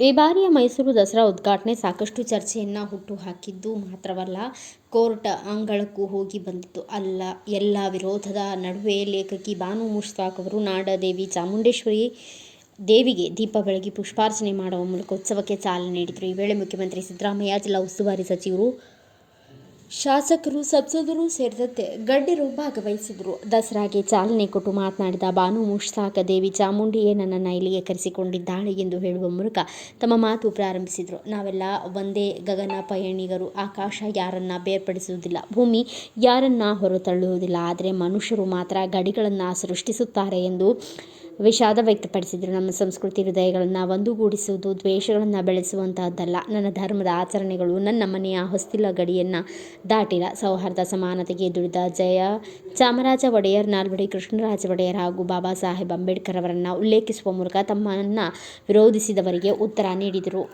ಈ ಬಾರಿಯ ಮೈಸೂರು ದಸರಾ ಉದ್ಘಾಟನೆ ಸಾಕಷ್ಟು ಚರ್ಚೆಯನ್ನು ಹುಟ್ಟುಹಾಕಿದ್ದು ಮಾತ್ರವಲ್ಲ, ಕೋರ್ಟ್ ಅಂಗಳಕ್ಕೂ ಹೋಗಿ ಬಂದಿತ್ತು. ಅಲ್ಲ, ಎಲ್ಲ ವಿರೋಧದ ನಡುವೆ ಲೇಖಕಿ ಬಾನು ಮುಷ್ತಾಕ್ ಅವರು ನಾಡದೇವಿ ಚಾಮುಂಡೇಶ್ವರಿ ದೇವಿಗೆ ದೀಪ ಬೆಳಗಿ ಪುಷ್ಪಾರ್ಚನೆ ಮಾಡುವ ಮೂಲಕ ಉತ್ಸವಕ್ಕೆ ಚಾಲನೆ ನೀಡಿದರು. ಈ ವೇಳೆ ಮುಖ್ಯಮಂತ್ರಿ ಸಿದ್ದರಾಮಯ್ಯ, ಜಿಲ್ಲಾ ಉಸ್ತುವಾರಿ ಸಚಿವರು ಶಾಸಕರು ಸಂಸದರು ಸೇರಿದಂತೆ ಗಣ್ಯರು ಭಾಗವಹಿಸಿದರು ದಸರಾಗೆ ಚಾಲನೆ ಕೊಟ್ಟು ಮಾತನಾಡಿದ ಬಾನು ಮುಷ್ತಾಕ ದೇವಿ ಚಾಮುಂಡಿಯೇ ನನ್ನನ್ನು ಇಲ್ಲಿಗೆ ಕರೆಸಿಕೊಂಡಿದ್ದಾಳೆ ಎಂದು ಹೇಳುವ ಮೂಲಕ ತಮ್ಮ ಮಾತು ಪ್ರಾರಂಭಿಸಿದರು. ನಾವೆಲ್ಲ ಒಂದೇ ಗಗನ ಪಯಣಿಗರು. ಆಕಾಶ ಯಾರನ್ನ ಬೇರ್ಪಡಿಸುವುದಿಲ್ಲ. ಭೂಮಿ ಯಾರನ್ನ ಹೊರತಳ್ಳುವುದಿಲ್ಲ. ಆದರೆ ಮನುಷ್ಯರು ಮಾತ್ರ ಗಡಿಗಳನ್ನು ಸೃಷ್ಟಿಸುತ್ತಾರೆ ಎಂದು ವಿಷಾದ ವ್ಯಕ್ತಪಡಿಸಿದರು. ನಮ್ಮ ಸಂಸ್ಕೃತಿ ಹೃದಯಗಳನ್ನು ಒಂದುಗೂಡಿಸುವುದು, ದ್ವೇಷಗಳನ್ನು ಬೆಳೆಸುವಂತಹದ್ದಲ್ಲ. ನನ್ನ ಧರ್ಮದ ಆಚರಣೆಗಳು ನನ್ನ ಮನೆಯ ಹೊಸ್ತಿಲ ಗಡಿಯನ್ನು ದಾಟಿಲ್ಲ ಸೌಹಾರ್ದ ಸಮಾನತೆಗೆ ದುಡಿದ ಜಯ. ಚಾಮರಾಜ ಒಡೆಯರ್, ನಾಲ್ವಡಿ ಕೃಷ್ಣರಾಜ ಒಡೆಯರ್ ಹಾಗೂ ಬಾಬಾ ಸಾಹೇಬ್ ಅಂಬೇಡ್ಕರ್ ಅವರನ್ನು ಉಲ್ಲೇಖಿಸುವ ಮೂಲಕ ತಮ್ಮನ್ನು ವಿರೋಧಿಸಿದವರಿಗೆ ಉತ್ತರ ನೀಡಿದರು.